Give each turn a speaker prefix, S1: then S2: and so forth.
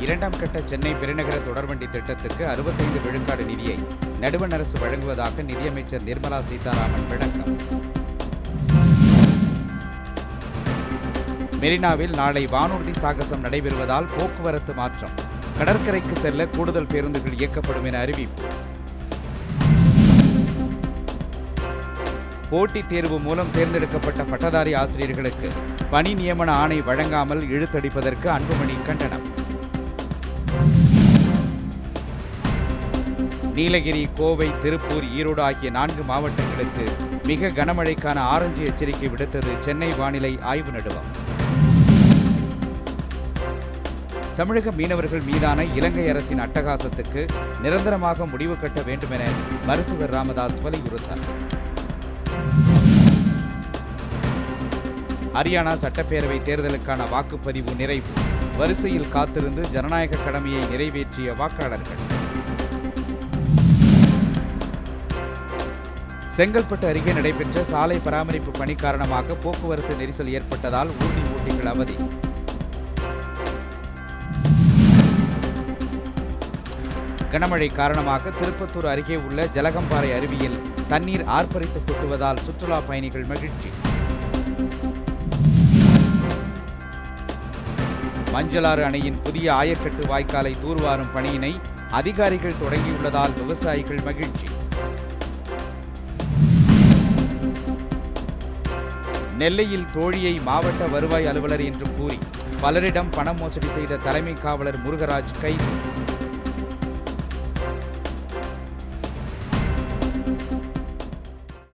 S1: இரண்டாம் கட்ட சென்னை பெருநகர தொடர்வண்டி திட்டத்துக்கு அறுபத்தைந்து விழுக்காடு நிதியை நடுவண் அரசு வழங்குவதாக நிதியமைச்சர் நிர்மலா சீதாராமன் விளக்கம். மெரினாவில் நாளை வானூர்தி சாகசம் நடைபெறுவதால் போக்குவரத்து மாற்றம். கடற்கரைக்கு செல்ல கூடுதல் பேருந்துகள் இயக்கப்படும் என அறிவிப்பு. போட்டித் தேர்வு மூலம் தேர்ந்தெடுக்கப்பட்ட பட்டதாரி ஆசிரியர்களுக்கு பணி நியமன ஆணை வழங்காமல் இழுத்தடிப்பதற்கு அன்புமணி கண்டனம். நீலகிரி கோவை திருப்பூர் ஈரோடு ஆகிய நான்கு மாவட்டங்களுக்கு மிக கனமழைக்கான ஆரஞ்சு எச்சரிக்கை விடுத்தது சென்னை வானிலை ஆய்வு நடுவம். தமிழக மீனவர்கள் மீதான இலங்கை அரசின் அட்டகாசத்துக்கு நிரந்தரமாக முடிவு கட்ட வேண்டும் என மருத்துவர் ராமதாஸ் வலியுறுத்தார். ஹரியானா சட்டப்பேரவை தேர்தலுக்கான வாக்குப்பதிவு நிறைவு. வரிசையில் காத்திருந்து ஜனநாயக கடமையை நிறைவேற்றிய வாக்காளர்கள். செங்கல்பட்டு அருகே நடைபெற்ற சாலை பராமரிப்பு பணி காரணமாக போக்குவரத்து நெரிசல் ஏற்பட்டதால் ஊட்டி ஊட்டிகள் அவதி. கனமழை காரணமாக திருப்பத்தூர் அருகே உள்ள ஜலகம்பாறை அருவியில் தண்ணீர் ஆர்ப்பரித்து கொட்டுவதால் சுற்றுலா பயணிகள் மகிழ்ச்சி. மஞ்சளாறு அணையின் புதிய ஆயக்கட்டு வாய்க்காலை தூர்வாரும் பணியினை அதிகாரிகள் தொடங்கியுள்ளதால் விவசாயிகள் மகிழ்ச்சி. நெல்லையில் தோழியை மாவட்ட வருவாய் அலுவலர் என்று கூறி பலரிடம் பண மோசடி செய்த தலைமை காவலர் முருகராஜ் கைது.